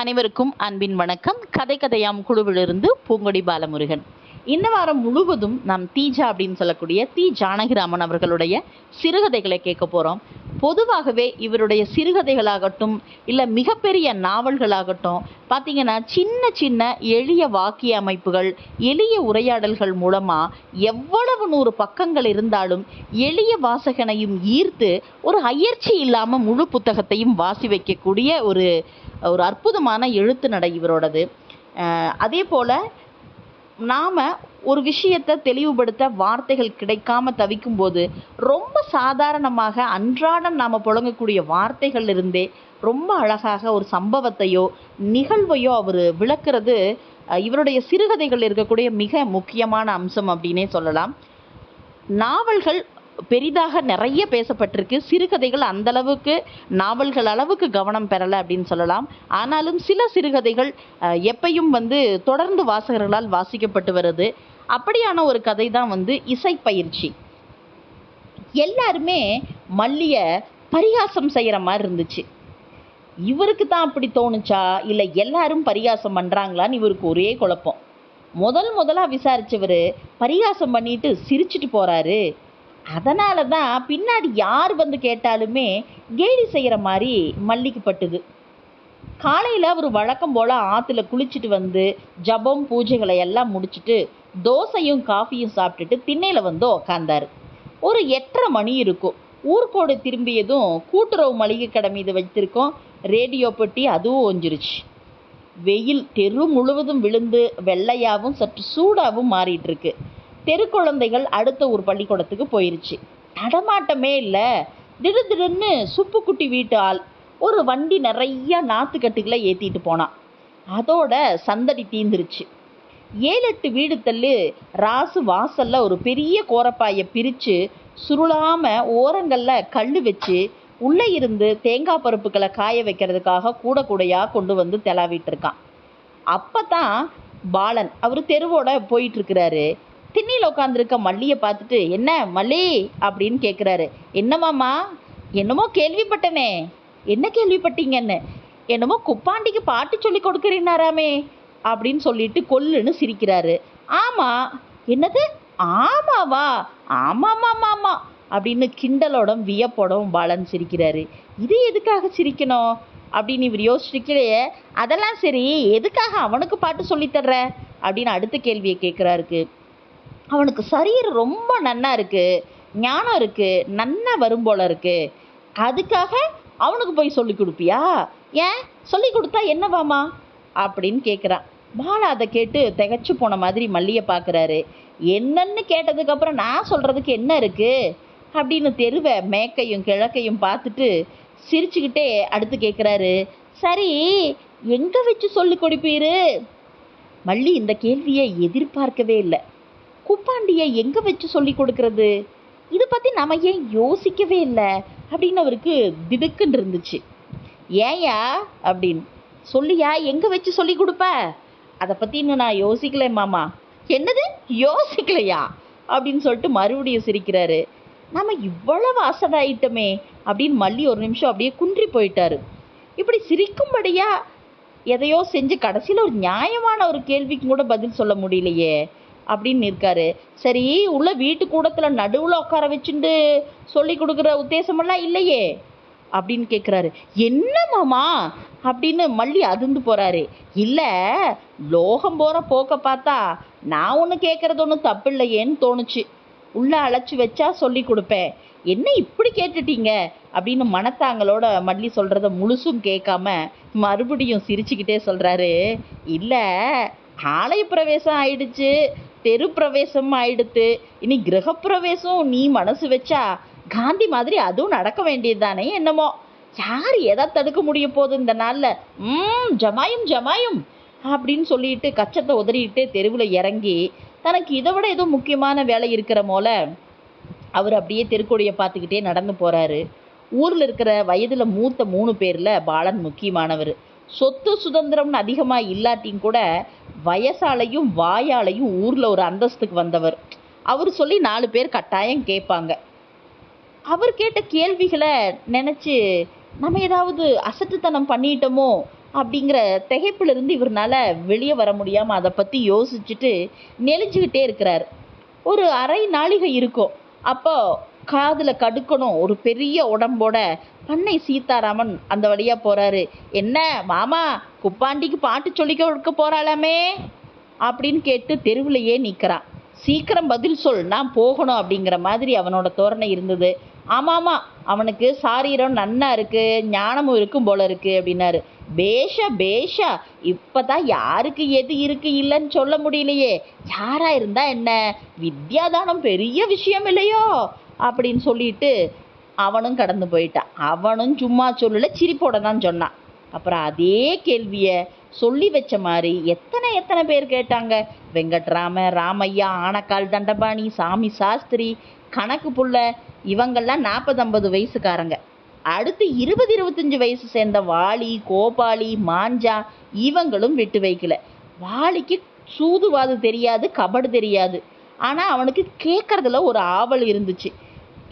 அனைவருக்கும் அன்பின் வணக்கம். கதை கதையாம் குழுவிலிருந்து பூங்கொடி பாலமுருகன். இந்த வாரம் முழுவதும் நாம் தீஜா அப்படின்னு சொல்லக்கூடிய தி ஜானகிராமன் அவர்களுடைய சிறுகதைகளை கேட்க போகிறோம் பொதுவாகவே இவருடைய சிறுகதைகளாகட்டும் இல்லை மிகப்பெரிய நாவல்களாகட்டும் பார்த்தீங்கன்னா சின்ன சின்ன எளிய வாக்கிய அமைப்புகள் எளிய உரையாடல்கள் மூலமாக எவ்வளவு நூறு பக்கங்கள் இருந்தாலும் எளிய வாசகனையும் ஈர்த்து ஒரு அயற்சி இல்லாமல் முழு புத்தகத்தையும் வாசி வைக்கக்கூடிய ஒரு ஒரு அற்புதமான எழுத்து நடை இவரோடது. அதே போல் நாம் ஒரு விஷயத்தை தெளிவுபடுத்த வார்த்தைகள் கிடைக்காம தவிக்கும் போது ரொம்ப சாதாரணமாக அன்றாடம் நாம் புழங்கக்கூடிய வார்த்தைகள் இருந்தே ரொம்ப அழகாக ஒரு சம்பவத்தையோ நிகழ்வையோ அவர் விளக்குறது இவருடைய சிறுகதைகள் இருக்கக்கூடிய மிக முக்கியமான அம்சம் அப்படின்னே சொல்லலாம். நாவல்கள் பெரிதாக நிறைய பேசப்பட்டிருக்கு. சிறுகதைகள் அந்த அளவுக்கு நாவல்கள் அளவுக்கு கவனம் பெறலை அப்படின்னு சொல்லலாம். ஆனாலும் சில சிறுகதைகள் எப்பையும் வந்து தொடர்ந்து வாசகர்களால் வாசிக்கப்பட்டு வருது. அப்படியான ஒரு கதை தான் வந்து இசைப்பயிற்சி. எல்லாருமே மல்லிய பரிகாசம் செய்கிற மாதிரி இருந்துச்சு. இவருக்கு தான் அப்படி தோணுச்சா? இல்லை எல்லாரும் பரிகாசம் பண்ணுறாங்களான்னு இவருக்கு ஒரே குழப்பம். முதல் முதலாக விசாரிச்சவர் பரிகாசம் பண்ணிட்டு சிரிச்சிட்டு போகிறாரு அதனால தான் பின்னாடி யார் வந்து கேட்டாலுமே கேலி செய்கிற மாதிரி மல்லிக்கப்பட்டது. காலையில் அவர் வழக்கம் போல் ஆற்றுல குளிச்சுட்டு வந்து ஜபம் பூஜைகளை எல்லாம் முடிச்சுட்டு தோசையும் காஃபியும் சாப்பிட்டுட்டு திண்ணையில் வந்து உக்காந்தார். ஒரு எட்டரை மணி இருக்கும். ஊர்கோடு திரும்பியதும் கூட்டுறவு மளிகை கடை மீது வைத்திருக்கோம் ரேடியோ பெட்டி அதுவும் ஒஞ்சிருச்சு. வெயில் தெரு முழுவதும் விழுந்து வெள்ளையாகவும் சற்று சூடாகவும் மாறிட்டு இருக்கு. தெரு குழந்தைகள் அடுத்த ஒரு பள்ளிக்கூடத்துக்கு போயிருச்சு. நடமாட்டமே இல்லை. திடுதிடுன்னு சுப்புக்குட்டி வீட்டு ஆள் ஒரு வண்டி நிறையா நாற்றுக்கட்டுகளை ஏற்றிட்டு போனான். அதோட சந்தடி தீந்துருச்சு. ஏழெட்டு வீடு தள்ளு ராசு வாசலில் ஒரு பெரிய கோரப்பாயை பிரித்து சுருளாமல் ஓரங்களில் கல் வச்சு உள்ளே இருந்து தேங்காய் பருப்புகளை காய வைக்கிறதுக்காக கூட கூடையாக கொண்டு வந்து தெலாவிட்டு இருக்கான். அப்போ தான் பாலன் அவர் தெருவோட போயிட்டுருக்கிறாரு திண்ணியில் உட்காந்துருக்க மல்லியை பார்த்துட்டு என்ன மல்லி? அப்படின்னு கேட்குறாரு என்னமாம்மா என்னமோ கேள்விப்பட்டனே. என்ன கேள்விப்பட்டீங்கன்னு? என்னமோ குப்பாண்டிக்கு பாட்டு சொல்லி கொடுக்குறீனாராமே அப்படின்னு சொல்லிட்டு கொல்லுன்னு சிரிக்கிறாரு. ஆமாம் என்னது? ஆமாவா. ஆமாம்மா அப்படின்னு கிண்டலோடும் வியப்போடும் பாலன் சிரிக்கிறாரு. இது எதுக்காக சிரிக்கணும்? அப்படின்னு இவர் யோசிச்சிருக்கலையே அதெல்லாம் சரி எதுக்காக அவனுக்கு பாட்டு சொல்லித் தர்ற? அப்படின்னு அடுத்த கேள்வியை கேட்குறாருக்கு அவனுக்கு சரீரம் ரொம்ப நன்னா இருக்குது ஞானம் இருக்குது நன்னா வரும் போல இருக்குது அதுக்காக அவனுக்கு போய் சொல்லி கொடுப்பியா? ஏன்? சொல்லி கொடுத்தா என்னவாமா அப்படின்னு கேட்குறான் பாலா அதை கேட்டு திகச்சு போன மாதிரி மல்லியை பார்க்குறாரு என்னன்னு கேட்டதுக்கப்புறம் நான் சொல்கிறதுக்கு என்ன இருக்குது அப்படின்னு தெருவை மேக்கையும் கிழக்கையும் பார்த்துட்டு சிரிச்சுக்கிட்டே அடுத்து கேட்குறாரு சரி எங்கே வச்சு சொல்லி கொடுப்பீரு? மல்லி இந்த கேள்வியை எதிர்பார்க்கவே இல்லை. குப்பாண்டியை எங்கே வச்சு சொல்லி கொடுக்கறது? இதை பற்றி நம்ம ஏன் யோசிக்கவே இல்லை? அப்படின்னு அவருக்கு திடுக்குன்னு இருந்துச்சு. ஏயா அப்படின்னு. சொல்லியா எங்கே வச்சு சொல்லி கொடுப்ப? அதை பற்றி இன்னும் நான் யோசிக்கலை மாமா. என்னது? யோசிக்கலையா? அப்படின்னு சொல்லிட்டு மறுபடியும் சிரிக்கிறாரு. நம்ம இவ்வளவு அசடாயிட்டோமே அப்படின்னு மல்லி ஒரு நிமிஷம் அப்படியே குன்றி போயிட்டாரு. இப்படி சிரிக்கும்படியாக எதையோ செஞ்சு கடைசியில் ஒரு நியாயமான ஒரு கேள்விக்கு கூட பதில் சொல்ல முடியலையே. அப்படின்னு இருக்காரு சரி உள்ள வீட்டு கூடத்தில் நடுவில் உட்கார வச்சுட்டு சொல்லி கொடுக்குற உத்தேசமெல்லாம் இல்லையே? அப்படின்னு கேட்குறாரு என்ன மாமா? அப்படின்னு மல்லி அதிர்ந்து போகிறாரு இல்லை லோகம் போகிற போக்க பார்த்தா நான் ஒன்று கேட்குறது ஒன்றும் தப்பு இல்லையேன்னு தோணுச்சு. உள்ளே அழைச்சி வச்சா சொல்லி கொடுப்பேன். என்ன இப்படி கேட்டுட்டீங்க? அப்படின்னு மனத்தாங்களோட மல்லி சொல்கிறத முழுசும் கேட்காம மறுபடியும் சிரிச்சுக்கிட்டே சொல்கிறாரு இல்லை ஆலய பிரவேசம் ஆயிடுச்சு. தெரு பிரவேசம் ஆயிடுத்து. இனி கிரகப்பிரவேசம் நீ மனசு வச்சா காந்தி மாதிரி அதுவும் நடக்க வேண்டியது தானே என்னமோ. யார் எதை தடுக்க முடிய போகுது இந்த நாளில்? ம் ஜமாயும் ஜமாயும் அப்படின்னு சொல்லிட்டு கச்சத்தை உதறிட்டு தெருவில் இறங்கி தனக்கு இதை விட ஏதோ முக்கியமான வேலை இருக்கிற போல அவர் அப்படியே தெருக்கொடியை பார்த்துக்கிட்டே நடந்து போகிறாரு ஊரில் இருக்கிற வயதில் மூத்த மூணு பேரில் பாலன் முக்கியமானவர். சொத்து சுதந்திரம்னு அதிகமாக இல்லாட்டியும் கூட வயசாலையும் வாயாலையும் ஊரில் ஒரு அந்தஸ்துக்கு வந்தவர். அவர் சொல்லி நாலு பேர் கட்டாயம் கேட்பாங்க. அவர் கேட்ட கேள்விகளை நினச்சி நம்ம ஏதாவது அசட்டுத்தனம் பண்ணிட்டோமோ அப்படிங்கிற திகைப்பிலிருந்து இவர்னால வெளியே வர முடியாமல் அதை பற்றி யோசிச்சுட்டு நெளிஞ்சுக்கிட்டே இருக்கிறார். ஒரு அரை நாளிகை இருக்கும். அப்போ காதில் கடுக்கணும். ஒரு பெரிய உடம்போட பண்ணை சீதாராமன் அந்த வழியாக போகிறாரு என்ன மாமா குப்பாண்டிக்கு பாட்டு சொல்லி கொடுக்க போகிறாளாமே அப்படின்னு கேட்டு தெருவிலையே நிற்கிறான் சீக்கிரம் பதில் சொல் நான் போகணும் அப்படிங்கிற மாதிரி அவனோட தோரணை இருந்தது. ஆமாம் அவனுக்கு சாரீரம் நன்னா இருக்குது ஞானமும் இருக்கும் போல இருக்குது அப்படின்னாரு. பேஷா பேஷா இப்பதான் யாருக்கு எது இருக்கு இல்லைன்னு சொல்ல முடியலையே. யாராக இருந்தால் என்ன? வித்யாதானம் பெரிய விஷயம் இல்லையோ? அப்படின்னு சொல்லிட்டு அவனும் கடந்து போயிட்டான். அவனும் சும்மா சொல்லல சிரிப்போட தான் சொன்னான். அப்புறம் அதே கேள்வியை சொல்லி வச்ச மாதிரி எத்தனை எத்தனை பேர் கேட்டாங்க? வெங்கட்ராம ராமையா ஆனக்கால் தண்டபாணி சாமி சாஸ்திரி கணக்கு புள்ள இவங்கெல்லாம் நாற்பது ஐம்பது வயசுக்காரங்க. அடுத்து இருபது இருபத்தஞ்சு வயசு சேர்ந்த வாளி கோபாலி மாஞ்சா இவங்களும் விட்டு வைக்கல. வாளிக்கு சூதுவாது தெரியாது கபடு தெரியாது. ஆனால் அவனுக்கு கேட்குறதுல ஒரு ஆவல் இருந்துச்சு.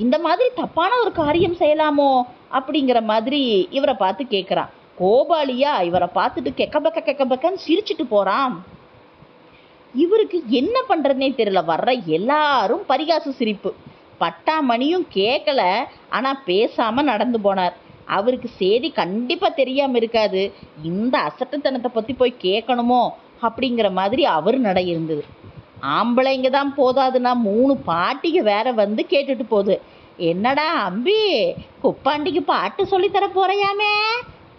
இந்த மாதிரி தப்பான ஒரு காரியம் செய்யலாமோ அப்படிங்கிற மாதிரி இவரை பார்த்து கேட்குறான். கோபாலியா இவரை பார்த்துட்டு கெக்கபக்க கெக்கபக்கன்னு சிரிச்சுட்டு போகிறான் இவருக்கு என்ன பண்ணுறதுனே தெரியல. வர்ற எல்லாரும் பரிகாச சிரிப்பு. பட்டாமணியும் கேட்கல ஆனால் பேசாமல் நடந்து போனார். அவருக்கு செய்தி கண்டிப்பாக தெரியாமல் இருக்காது. இந்த அசட்டுத்தனத்தை பற்றி போய் கேட்கணுமோ அப்படிங்கிற மாதிரி அவர் நடை இருந்தது. ஆம்பளைங்க தான் போதாதுன்னா மூணு பாட்டிங்க வேற வந்து கேட்டுட்டு போகுது. என்னடா அம்பி குப்பாண்டிக்கு பாட்டு சொல்லித் தர போறையாமே?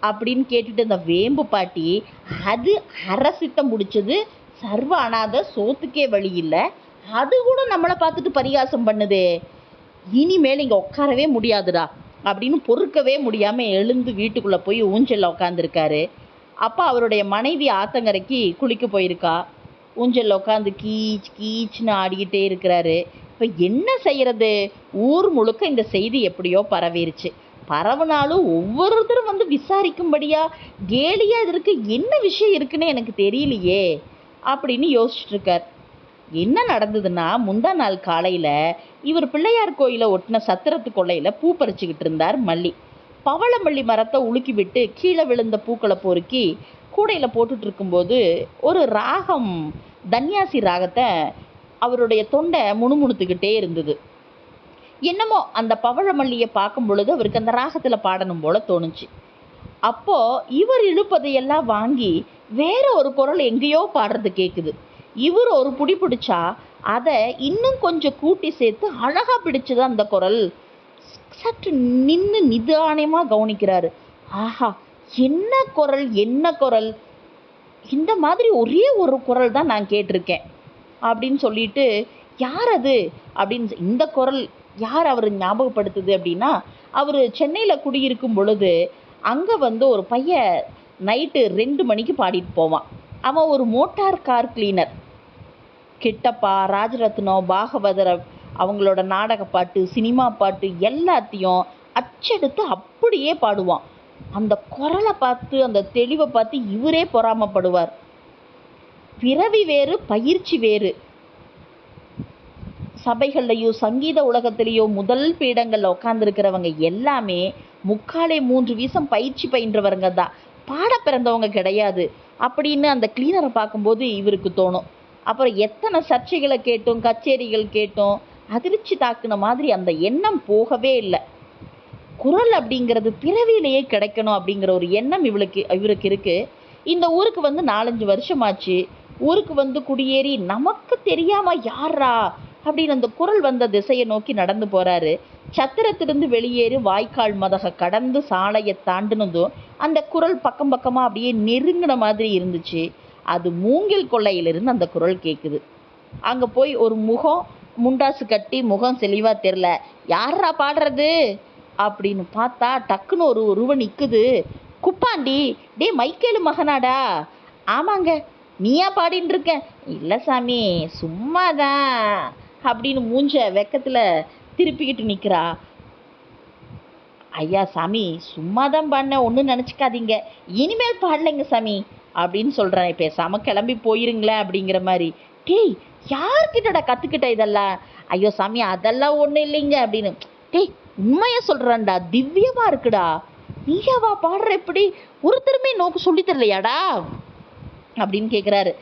அப்படின்னு கேட்டுட்டு இந்த வேம்பு பாட்டி அது அரசித்தம் முடிச்சது சர்வ அனாத சோத்துக்கே வழி இல்லை. அது கூட நம்மளை பார்த்துட்டு பரிகாசம் பண்ணுதே. இனிமேல் இங்கே உட்காரவே முடியாதுடா அப்படின்னு பொறுக்கவே முடியாமல் எழுந்து வீட்டுக்குள்ளே போய் ஊஞ்சலில் உட்காந்துருக்காரு அப்போ அவருடைய மனைவி ஆத்தங்கரைக்கு குளிக்க போயிருக்கா. ஊஞ்சலில் உட்காந்து கீச் கீச்னு ஆடிக்கிட்டே இருக்கிறாரு. இப்போ என்ன செய்கிறது ஊர் முழுக்க இந்த செய்தி எப்படியோ பரவிருச்சு. பரவுனாலும் ஒவ்வொருத்தரும் வந்து விசாரிக்கும்படியா கேலியாக இதற்கு என்ன விஷயம் இருக்குன்னு எனக்கு தெரியலையே அப்படின்னு யோசிச்சுட்ருக்கார். என்ன நடந்ததுன்னா முந்தா நாள் காலையில் இவர் பிள்ளையார் கோயிலை ஒட்டின சத்திரத்து கொள்ளையில் பூ பறிச்சுக்கிட்டு இருந்தார் மல்லி. பவளமல்லி மரத்தை உலுக்கி விட்டு கீழே விழுந்த பூக்களை பொறுக்கி கூடையில் போட்டுட்டு இருக்கும்போது ஒரு ராகம் தன்யாசி ராகத்தை அவருடைய தொண்டை முணுமுணுத்துக்கிட்டே இருந்தது. என்னமோ அந்த பவழமல்லியை பார்க்கும் பொழுது அவருக்கு அந்த ராகத்தில் பாடணும் போல தோணுச்சு. அப்போ இவர் இழுப்பதையெல்லாம் வாங்கி வேற ஒரு குரல் எங்கேயோ பாடுறது கேட்குது இவர் ஒரு புடி பிடிச்சா அதை இன்னும் கொஞ்சம் கூட்டி சேர்த்து அழகாக பிடிச்சது அந்த குரல். சற்று நின்று நிதானமா கவனிக்கிறாரு. ஆஹா என்ன குரல் என்ன குரல்? இந்த மாதிரி ஒரே ஒரு குரல் தான் நான் கேட்டிருக்கேன். அப்படின்னு சொல்லிட்டு யார் அது? அப்படின்னு இந்த குரல் யார் அவர் ஞாபகப்படுத்துது அப்படின்னா அவர் சென்னையில் குடியிருக்கும் பொழுது அங்கே வந்து ஒரு பையன் நைட்டு ரெண்டு மணிக்கு பாடிட்டு போவான். அவன் ஒரு motor car cleaner. Kittappa Rajarathnam பாகவதர அவங்களோட நாடக பாட்டு சினிமா பாட்டு எல்லாத்தையும் அச்செடுத்து அப்படியே பாடுவான். அந்த குரலை பார்த்து அந்த தெளிவை பார்த்து இவரே பொறாமப்படுவார். பிறவி வேறு பயிற்சி வேறு. சபைகள்லையோ சங்கீத உலகத்திலேயோ முதல் பீடங்களில் உட்காந்துருக்கிறவங்க எல்லாமே முக்காலே மூன்று வீசம் பயிற்சி பயின்றவருங்க தான். பாட பிறந்தவங்க கிடையாது. அப்படின்னு அந்த கிளீனரை பார்க்கும்போது இவருக்கு தோணும். அப்புறம் எத்தனை சர்ச்சைகளை கேட்டும் கச்சேரிகள் கேட்டும் அதிர்ச்சி தாக்குன மாதிரி அந்த எண்ணம் போகவே இல்லை. குரல் அப்படிங்கிறது பிறவியிலேயே கிடைக்கணும் அப்படிங்கிற ஒரு எண்ணம் இவளுக்கு இவருக்கு இருக்குது இந்த ஊருக்கு வந்து நாலஞ்சு வருஷமாச்சு. ஊருக்கு வந்து குடியேறி நமக்கு தெரியாமல் யாரா அப்படின்னு அந்த குரல் வந்த திசையை நோக்கி நடந்து போகிறாரு சத்திரத்திலிருந்து வெளியேறி வாய்க்கால் மதக கடந்து சாலையை தாண்டினதும் அந்த குரல் பக்கம் பக்கமாக அப்படியே நெருங்கின மாதிரி இருந்துச்சு. அது மூங்கில் கொள்ளையிலிருந்து அந்த குரல் கேட்குது அங்கே போய் ஒரு முகம் முண்டாசு கட்டி முகம் செழிவாக தெரில யாரா பாடுறது? அப்படின்னு பார்த்தா டக்குன்னு ஒரு உருவம் நிற்குது குப்பாண்டி டே மைக்கேலு மகனாடா? ஆமாங்க நீயா பாடின்னு இருக்க இல்லை சாமி சும்மாதான் அப்படின்னு மூஞ்ச வெக்கத்தில் திருப்பிக்கிட்டு நிக்கிறா. ஐயா சாமி சும்மா தான் பாடினேன் ஒன்றும் நினச்சிக்காதீங்க. இனிமேல் பாடலைங்க சாமி அப்படின்னு சொல்கிறேன் பேசாமல் கிளம்பி போயிருங்களேன் அப்படிங்கிற மாதிரி. டேய் யார்கிட்டடா கற்றுக்கிட்ட இதெல்லாம்? ஐயோ சாமி அதெல்லாம் ஒன்றும் இல்லைங்க அப்படின்னு. டேய் உண்மையை சொல்கிறேன்டா திவ்யமாக இருக்குடா. நீயாவா பாடுற எப்படி ஒருத்தருமே நோக்கு சொல்லி தரலையாடா? அப்படின்னு கேட்குறாரு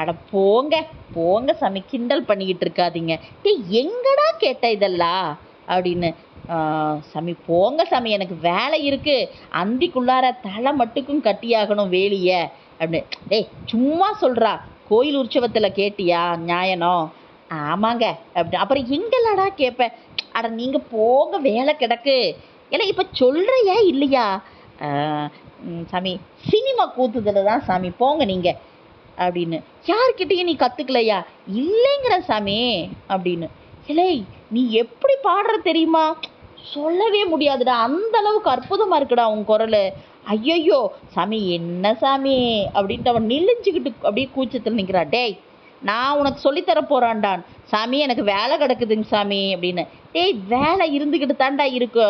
அட போங்க போங்க சாமி கிண்டல் பண்ணிக்கிட்டு இருக்காதீங்க. டேய் எங்கடா கேட்ட இதெல்லாம்? அப்படின்னு சாமி போங்க சாமி எனக்கு வேலை இருக்கு. அந்திக்குள்ளார தலை மட்டுக்கும் கட்டியாகணும் வேலிய. அப்படின்னு டேய் சும்மா சொல்கிறா கோயில் உற்சவத்தில் கேட்டியா நியாயனோ? ஆமாங்க. அப்படி அப்புறம் எங்கெல்லாடா கேட்பேன் அட நீங்க போங்க வேலை கிடக்கு. இல்லை இப்போ சொல்றியா இல்லையா? சாமி சினிமா கூத்துதில் தான் சாமி போங்க நீங்க அப்படின்னு. யார்கிட்டயும் நீ கத்துக்கலையா? இல்லைங்கிற சாமி அப்படின்னு. இல்லை நீ எப்படி பாடுற தெரியுமா? சொல்லவே முடியாதுடா அந்த அளவுக்கு அற்புதமா இருக்குடா உன் குரல். ஐயையோ சாமி என்ன சாமி அப்படின்ட்டு அவன் நெளிஞ்சுக்கிட்டு அப்படியே கூச்சத்தில் நிற்கிறா டேய் நான் உனக்கு சொல்லித்தர போகிறான்டான் சாமி எனக்கு வேலை கிடக்குதுங்க சாமி அப்படின்னு. டேய் வேலை இருந்துக்கிட்டு தாண்டா இருக்கு.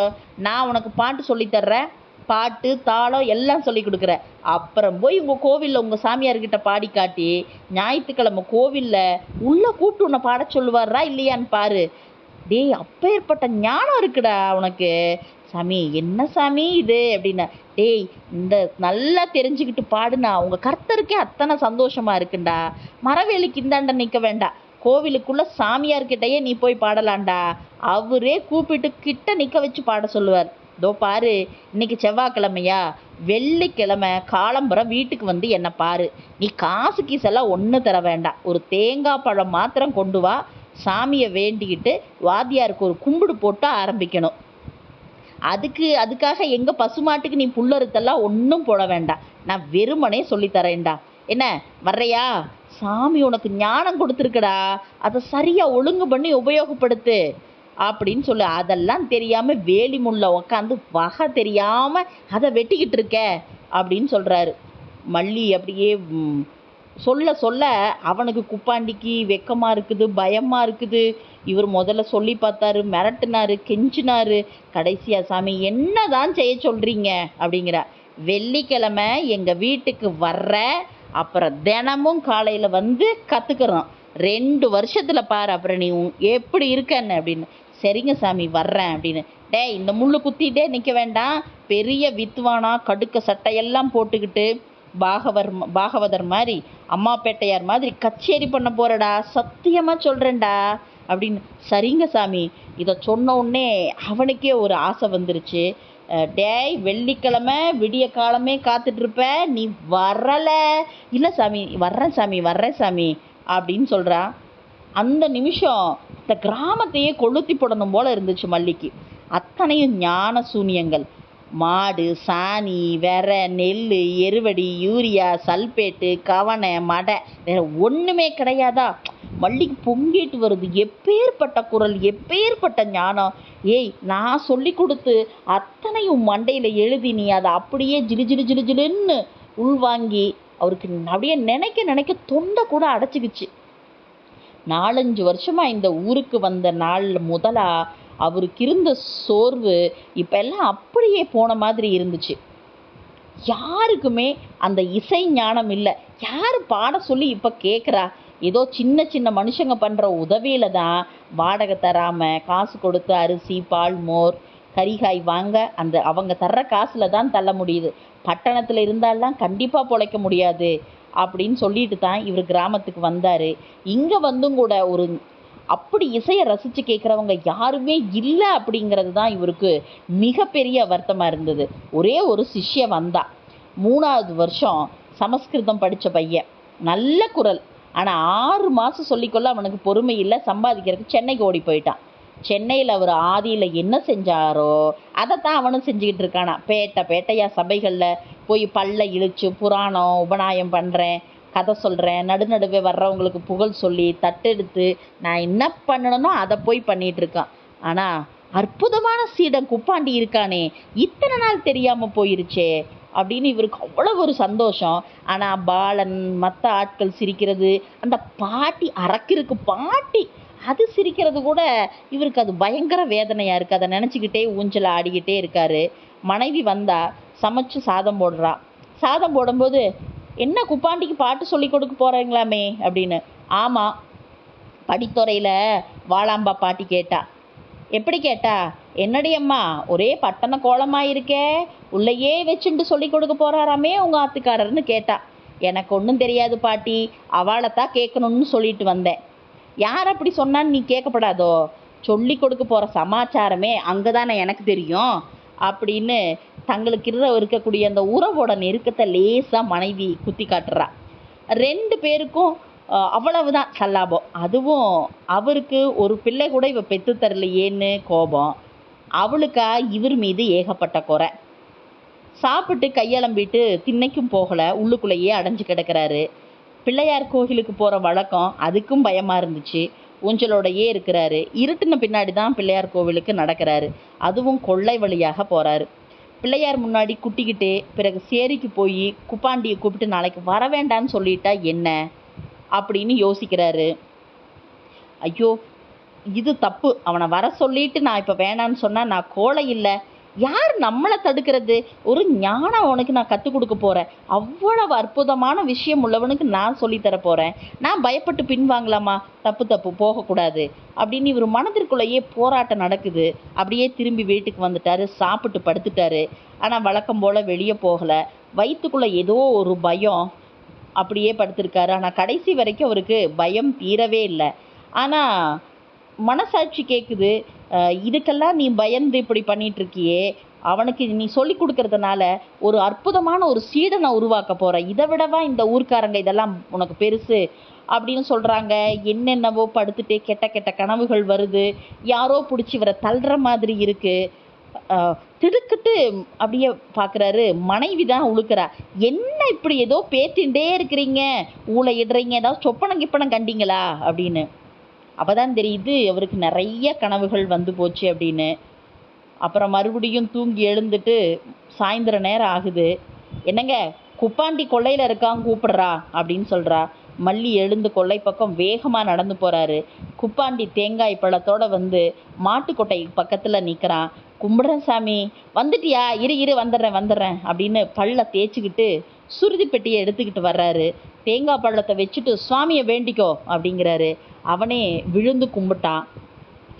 நான் உனக்கு பாட்டு சொல்லித்தர்றேன். பாட்டு தாளம் எல்லாம் சொல்லி கொடுக்குறேன். அப்புறம் போய் உங்கள் கோவிலில் உங்கள் சாமியார்கிட்ட பாடி காட்டி ஞாயிற்றுக்கிழமை கோவிலில் உள்ளே கூப்பிட்டு உன்னை பாட சொல்லுவாரா இல்லையான்னு பாரு. டேய் அப்பேற்பட்ட ஞானம் இருக்குடா உனக்கு. சாமி என்ன சாமி இது? அப்படின்னா டேய் இந்த நல்லா தெரிஞ்சுக்கிட்டு பாடுனா உங்கள் கர்த்தருக்கே அத்தனை சந்தோஷமாக இருக்குண்டா. மரவேலிக்கு இந்தாண்ட நிற்க வேண்டாம் கோவிலுக்குள்ள சாமியார்கிட்டயே நீ போய் பாடலாம்டா அவரே கூப்பிட்டு கிட்ட நிற்க வச்சு பாட சொல்லுவார். இதோ பாரு இன்னைக்கு செவ்வாய்க்கிழமையா? வெள்ளிக்கிழமை காலம்பரம் வீட்டுக்கு வந்து என்னை பாரு. நீ காசு கீசெல்லாம் ஒன்று தர வேண்டாம் ஒரு தேங்காய் பழம் மாத்திரம் கொண்டு வா. சாமியை வேண்டிக்கிட்டு வாத்தியாருக்கு ஒரு கும்பிடு போட்டு ஆரம்பிக்கணும். அதுக்கு அதுக்காக எங்கள் பசுமாட்டுக்கு நீ புல்லறுத்தெல்லாம் ஒன்றும் போட வேண்டாம். நான் வெறுமனே சொல்லித் தரேன்டா என்ன வர்றையா? சாமி உனக்கு ஞானம் கொடுத்துருக்குடா. அதை சரியாக ஒழுங்கு பண்ணி உபயோகப்படுத்து. அப்படின்னு சொல்லு. அதெல்லாம் தெரியாமல் வேலி முள்ள உக்காந்து வகை தெரியாமல் அதை வெட்டிக்கிட்டு இருக்க அப்படின்னு சொல்கிறாரு மல்லி அப்படியே சொல்ல சொல்ல அவனுக்கு குப்பாண்டிக்கு வெக்கமாக இருக்குது பயமாக இருக்குது. இவர் முதல்ல சொல்லி பார்த்தாரு மிரட்டினாரு கெஞ்சினாரு. கடைசியா சாமி என்னதான் செய்ய சொல்கிறீங்க அப்படிங்கிறா. வெள்ளிக்கிழமை எங்கள் வீட்டுக்கு வர்ற அப்புறம் தினமும் காலையில் வந்து கற்றுக்குறோம் ரெண்டு வருஷத்தில் பாரு அப்புறம் நீ எப்படி இருக்கன்னு அப்படின்னு. சரிங்க சாமி வர்றேன் அப்படின்னு. டேய் இந்த முள்ளு குத்திட்டே நிற்க வேண்டாம். பெரிய வித்வானா கடுக்க சட்டையெல்லாம் போட்டுக்கிட்டு பாகவர் பாகவதர் மாதிரி அம்மாப்பேட்டையார் மாதிரி கச்சேரி பண்ண போகிறடா சத்தியமாக சொல்கிறேன்டா அப்படின்னு. சரிங்க சாமி. இதை சொன்ன உடனே அவனுக்கே ஒரு ஆசை வந்துருச்சு. டேய் வெள்ளிக்கிழமை விடிய காலமே காத்துட்ருப்ப நீ வரலை. இல்லை சாமி வர்றேன் சாமி வர்றேன் சாமி அப்படின்னு சொல்கிறான் அந்த நிமிஷம் இந்த கிராமத்தையே கொளுத்தி போடணும் போல் இருந்துச்சு மல்லிக்கு. அத்தனையும் ஞான சூனியங்கள். மாடு சாணி வெற நெல் எருவடி யூரியா சல்பேட்டு கவனை மடை வேறு ஒன்றுமே கிடையாதா? மல்லிக்கு பொங்கிட்டு வருது. எப்பேற்பட்ட குரல் எப்பேற்பட்ட ஞானம். ஏய் நான் சொல்லி கொடுத்து அத்தனையும் மண்டையில எழுதி நீ அதை அப்படியே ஜிலு ஜிலு ஜிலு ஜிலுன்னு உள்வாங்கி அவருக்கு அப்படியே நினைக்க நினைக்க தொண்டை கூட அடைச்சிக்கிச்சு. நாலஞ்சு வருஷமா இந்த ஊருக்கு வந்த நாள் முதலா அவருக்கு இருந்த சோர்வு இப்ப எல்லாம் அப்படியே போன மாதிரி இருந்துச்சு. யாருக்குமே அந்த இசை ஞானம் இல்லை. யார் பாட சொல்லி இப்ப கேக்குறா? ஏதோ சின்ன சின்ன மனுஷங்க பண்ணுற உதவியில தான் வாடகை தராமல் காசு கொடுத்து அரிசி பால் மோர் கறிகாய் வாங்க அந்த அவங்க தர்ற காசில் தான் தள்ள முடியுது. பட்டணத்தில் இருந்தாலாம் கண்டிப்பாக பொழைக்க முடியாது அப்படின்னு சொல்லிட்டு தான் இவர் கிராமத்துக்கு வந்தார். இங்கே வந்தும் கூட ஒரு அப்படி இசையை ரசித்து கேட்குறவங்க யாருமே இல்லை அப்படிங்கிறது தான் இவருக்கு மிகப்பெரிய வருத்தமாக இருந்தது. ஒரே ஒரு சிஷ்ய வந்தா. மூணாவது வருஷம் சமஸ்கிருதம் படித்த பையன். நல்ல குரல். ஆனால் ஆறு மாதம் சொல்லிக்கொள்ள அவனுக்கு பொறுமை இல்லை சம்பாதிக்கிறதுக்கு சென்னைக்கு ஓடி போயிட்டான். சென்னையில் அவர் ஆதியில் என்ன செஞ்சாரோ அதைத்தான் அவனும் செஞ்சுக்கிட்டு இருக்கானா. பேட்டை பேட்டையா சபைகளில் போய் பல்ல இழுச்சு புராணம் உபநாயம் பண்ணுறேன் கதை சொல்கிறேன் நடுநடுவே வர்றவங்களுக்கு புகழ் சொல்லி தட்டெடுத்து நான் என்ன பண்ணணும்னோ அதை போய் பண்ணிகிட்டு இருக்கான். ஆனால் அற்புதமான சீடன் குப்பாண்டி இருக்கானே இத்தனை நாள் தெரியாமல் போயிருச்சே அப்படின்னு இவருக்கு அவ்வளவு ஒரு சந்தோஷம். ஆனால் பாலன் மற்ற ஆட்கள் சிரிக்கிறது அந்த பாட்டி அரக்கிருக்கு பாட்டி அது சிரிக்கிறது கூட இவருக்கு அது பயங்கர வேதனையாக இருக்குது அதை நினச்சிக்கிட்டே ஊஞ்சல் ஆடிக்கிட்டே இருக்காரு. மனைவி வந்தால் சமைச்சு சாதம் போடுறா. சாதம் போடும்போது என்ன குப்பாண்டிக்கு பாட்டு சொல்லி கொடுக்க போகிறீங்களாமே அப்படின்னு. ஆமாம் படித்துறையில் வாளாம்பா பாட்டி கேட்டா எப்படி கேட்டா என்னடி அம்மா ஒரே பட்டண கோலமாக இருக்கே உள்ளேயே வச்சுட்டு சொல்லி கொடுக்க போறாராமே உங்கள் ஆத்துக்காரர்னு கேட்டா. எனக்கு ஒன்றும் தெரியாது பாட்டி அவளைத்தான் கேட்கணும்னு சொல்லிட்டு வந்தேன். யார் அப்படி சொன்னான்னு நீ கேட்கப்படாதோ சொல்லி கொடுக்க போகிற சமாச்சாரமே அங்கே தானே எனக்கு தெரியும் அப்படின்னு தங்களுக்கு இருந்த இருக்கக்கூடிய அந்த உறவோட நெருக்கத்தை லேசாக மனைவி குத்தி காட்டுறா. ரெண்டு பேருக்கும் அவ்வளவுதான் சல்லாபம். அதுவும் அவருக்கு ஒரு பிள்ளை கூட இவ பெத்து தரலையேன்னு கோபம். அவளுக்கா இவர் மீது ஏகப்பட்ட குறை. சாப்பிட்டு கையளம்பிட்டு திண்ணைக்கும் போகலை உள்ளுக்குள்ளேயே அடைஞ்சு கிடக்கிறாரு. பிள்ளையார் கோயிலுக்கு போகிற வழக்கம் அதுக்கும் பயமாக இருந்துச்சு. ஊஞ்சலோடையே இருக்கிறாரு. இருட்டின பின்னாடி தான் பிள்ளையார் கோவிலுக்கு நடக்கிறாரு. அதுவும் கொள்ளை வழியாக போகிறாரு பிள்ளையார் முன்னாடி குட்டிக்கிட்டே பிறகு சேரிக்கு போய் குப்பாண்டியை கூப்பிட்டு நாளைக்கு வர வேண்டான்னு சொல்லிட்டா என்ன? அப்படின்னு யோசிக்கிறாரு. ஐயோ இது தப்பு. அவனை வர சொல்லிட்டு நான் இப்போ வேணான்னு சொன்னால் நான் கோழை இல்லை. யார் நம்மளை தடுக்கிறது? ஒரு ஞானம் அவனுக்கு நான் கற்றுக் கொடுக்க போகிறேன் அவ்வளவு அற்புதமான விஷயம் உள்ளவனுக்கு நான் சொல்லித்தர போகிறேன் நான் பயப்பட்டு பின்வாங்கலாமா தப்பு தப்பு போகக்கூடாது அப்படின்னு இவர் மனதிற்குள்ளேயே போராட்டம் நடக்குது. அப்படியே திரும்பி வீட்டுக்கு வந்துட்டாரு. சாப்பிட்டு படுத்துட்டாரு. ஆனால் வழக்கம் போல் வெளியே போகலை. வயிற்றுக்குள்ளே ஏதோ ஒரு பயம். அப்படியே படுத்திருக்காரு. ஆனால் கடைசி வரைக்கும் அவருக்கு பயம் தீரவே இல்லை. ஆனால் மனசாட்சி கேட்குது இதுக்கெல்லாம் நீ பயந்து இப்படி பண்ணிகிட்ருக்கியே இருக்கியே. அவனுக்கு நீ சொல்லி கொடுக்கறதுனால ஒரு அற்புதமான ஒரு சீடனை உருவாக்க போகிறேன் இதை விடவா இந்த ஊர்க்காரங்க இதெல்லாம் உனக்கு பெருசு? அப்படின்னு சொல்கிறாங்க என்னென்னவோ படுத்துட்டே கெட்ட கெட்ட கனவுகள் வருது. யாரோ பிடிச்சி இவரை தள்ளுற மாதிரி இருக்குது திடுக்கிட்டு அப்படியே பார்க்குறாரு மனைவி தான் உழுக்கிறா. என்ன இப்படி ஏதோ பேத்தின்டே இருக்கிறீங்க? ஊளை இடுறீங்க ஏதாவது சொப்பனம் கிப்பனம் கண்டீங்களா? அப்படின்னு. அப்பதான் தெரியுது அவருக்கு நிறைய கனவுகள் வந்து போச்சு அப்படின்னு. அப்புறம் மறுபடியும் தூங்கி எழுந்துட்டு சாயந்தர நேரம் ஆகுது. என்னங்க குப்பாண்டி கொல்லையில் இருக்கான் கூப்பிடுறா அப்படின்னு சொல்கிறா மல்லி எழுந்து கொல்லை பக்கம் வேகமாக நடந்து போகிறாரு குப்பாண்டி தேங்காய் பழத்தோடு வந்து மாட்டுக்கொட்டை பக்கத்தில் நிற்கிறான் கும்பிட்றேன் சாமி. வந்துட்டியா? இரு இரு வந்துடுறேன் வந்துடுறேன். அப்படின்னு பல்ல தேய்ச்சிக்கிட்டு சுருதி பெட்டியை எடுத்துக்கிட்டு வர்றாரு. தேங்காய் பழத்தை வச்சுட்டு சுவாமியை வேண்டிக்கோ அப்படிங்கிறாரு. அவனே விழுந்து கும்பிட்டான்.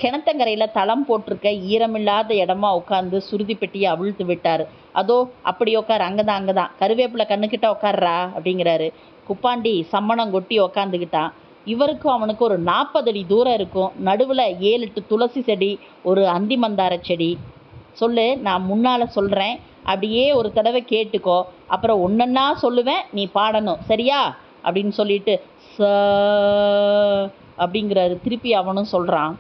கிணத்தங்கரையில் தளம் போட்டிருக்க ஈரமில்லாத இடமா உட்காந்து சுருதி பெட்டியை அவிழ்த்து விட்டார். அதோ அப்படி உட்கார் அங்கே தான் அங்கே தான் கருவேப்பிலை கண்ணுக்கிட்ட உட்கார்றா அப்படிங்கிறாரு. குப்பாண்டி சம்மணம் கொட்டி உக்காந்துக்கிட்டான் இவருக்கும் அவனுக்கும் ஒரு நாற்பது அடி தூரம் இருக்கும். நடுவில் ஏழு எட்டு துளசி செடி ஒரு அந்தி மந்தார செடி. சொல்லு நான் முன்னால் சொல்கிறேன் அப்படியே ஒரு தடவை கேட்டுக்கோ. அப்புறம் ஒன்றுன்னா சொல்லுவேன் நீ பாடணும். சரியா? அப்படின்னு சொல்லிட்டு ச அப்படிங்கிறாரு. திருப்பி அவனும் சொல்கிறான்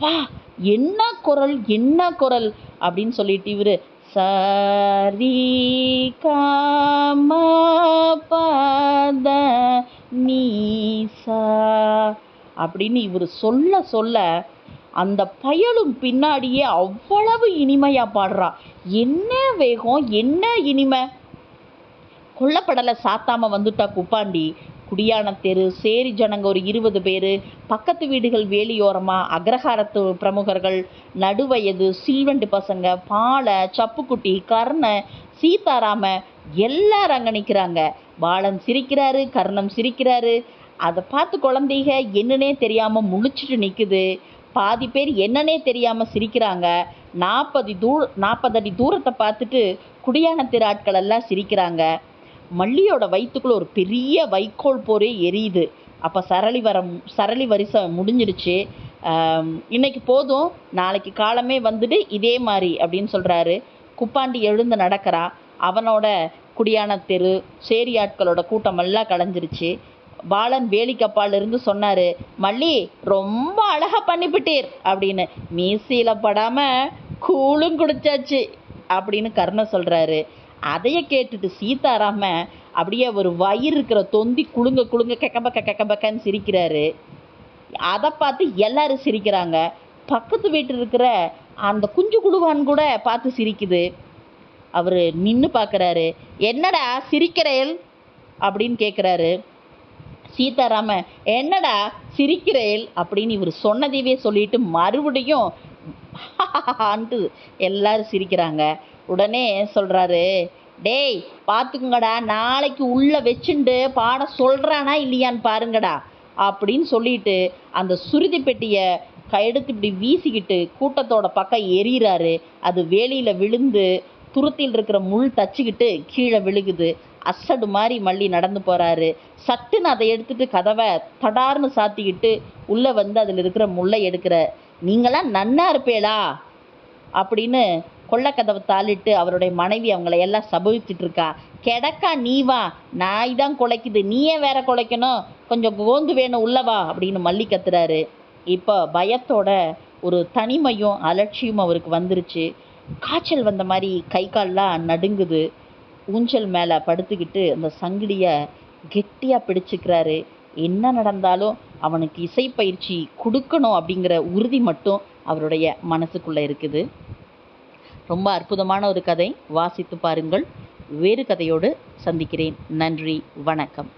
பா என்ன குரல் என்ன குரல்? அப்படின்னு சொல்லிட்டு இவர் சரி காம பாத நீசா. அப்படின்னு இவர் சொல்ல சொல்ல அந்த பயலும் பின்னாடியே அவ்வளவு இனிமையாக பாடுறா. என்ன வேகம் என்ன இனிமை? கொல்லப்படலை சாத்தாம வந்துட்டா குப்பாண்டி. குடியான தெரு சேரி ஜனங்க ஒரு இருபது பேர் பக்கத்து வீடுகள் வேலியோரமாக அக்ரஹாரத்து பிரமுகர்கள் நடுவயது சீல்வண்டு பசங்க பாலை சப்புக்குட்டி கர்ண சீதாராம எல்லாரும் அங்கே நிற்கிறாங்க பாலம் சிரிக்கிறாரு கர்ணம் சிரிக்கிறாரு. அதை பார்த்து குழந்தைக என்னன்னே தெரியாமல் முழிச்சிட்டு நிற்குது பாதி பேர் என்னன்னே தெரியாமல் சிரிக்கிறாங்க. நாற்பது தூ நாற்பது அடி தூரத்தை பார்த்துட்டு குடியான ஆட்கள் எல்லாம் சிரிக்கிறாங்க. மல்லியோட வயிற்றுக்குள்ளே ஒரு பெரிய வைக்கோல் போரே எரியுது. அப்போ சரளி வர சரளி வரிசை முடிஞ்சிருச்சு. இன்னைக்கு போதும். நாளைக்கு காலமே வந்துட்டு இதே மாதிரி அப்படின்னு சொல்கிறாரு குப்பாண்டி எழுந்து நடக்கிறா. அவனோட குடியான தெரு சேரி ஆட்களோட கூட்டமெல்லாம் கலைஞ்சிருச்சு. பாலன் வேலிக்கப்பாலிருந்து சொன்னார் சொன்னாரு மல்லி ரொம்ப அழகா பண்ணிவிட்டீர் அப்படின்னு. மீசையில படாம கூழும் குடிச்சாச்சு அப்படின்னு கர்ண சொல்றாரு. அதைய கேட்டுட்டு சீதாராம அப்படியே ஒரு வயிறு இருக்கிற தொந்தி குலுங்க குலுங்க கெக்கபக்க கெக்கபக்கன்னு சிரிக்கிறாரு. அதை பார்த்து எல்லாரும் சிரிக்கிறாங்க. பக்கத்து வீட்டில் இருக்கிற அந்த குஞ்சு குழுவான் கூட பார்த்து சிரிக்குது. அவர் நின்று பார்க்குறாரு என்னடா சிரிக்கிறேல் அப்படின்னு கேட்குறாரு சீதாராம என்னடா சிரிக்கிறேல் அப்படின்னு இவர் சொன்னதையே சொல்லிட்டு மறுபடியும் ஆன்ட்டு எல்லாரும் சிரிக்கிறாங்க. உடனே சொல்கிறாரு டேய் பார்த்துக்குங்கடா நாளைக்கு உள்ளே வச்சுண்டு பாட சொல்கிறானா இல்லையான்னு பாருங்கடா. அப்படின்னு சொல்லிட்டு அந்த சுருதி பெட்டியை கையெடுத்து எடுத்து இப்படி வீசிக்கிட்டு கூட்டத்தோட பக்கம் எரியிறாரு அது வேலியில் விழுந்து துருத்தியில் இருக்கிற முள் தச்சுக்கிட்டு கீழே விழுகுது. அசடு மாதிரி மல்லி நடந்து போகிறாரு சட்டுன்னு அதை எடுத்துட்டு கதவை தடார்னு சாத்திக்கிட்டு உள்ளே வந்து அதில் இருக்கிற முள்ளை எடுக்கிற நீங்களாம் நன்னா இருப்பேளா? அப்படின்னு கொள்ளக்கதவை தாளிட்டு அவருடைய மனைவி அவங்கள எல்லாம் சபவிச்சிட்டு இருக்கா. கிடக்கா நீ வா. நாய் தான் குலைக்குது. நீயே வேற குலைக்கணும். கொஞ்சம் கோந்து வேணும். உள்ளவா அப்படின்னு மல்லி கத்துறாரு. இப்போ பயத்தோட ஒரு தனிமையும் அலட்சியமும் அவருக்கு வந்துருச்சு. காய்ச்சல் வந்த மாதிரி கை கால்லாம் நடுங்குது. ஊஞ்சல் மேலே படுத்துக்கிட்டு அந்த சங்கிலியை கெட்டியாக பிடிச்சிக்கிறாரு. என்ன நடந்தாலும் அவனுக்கு இசைப்பயிற்சி கொடுக்கணும் அப்படிங்கிற உறுதி மட்டும் அவருடைய மனசுக்குள்ளே இருக்குது. ரொம்ப அற்புதமான ஒரு கதை. வாசித்து பாருங்கள். வேறு கதையோடு சந்திக்கிறேன். நன்றி. வணக்கம்.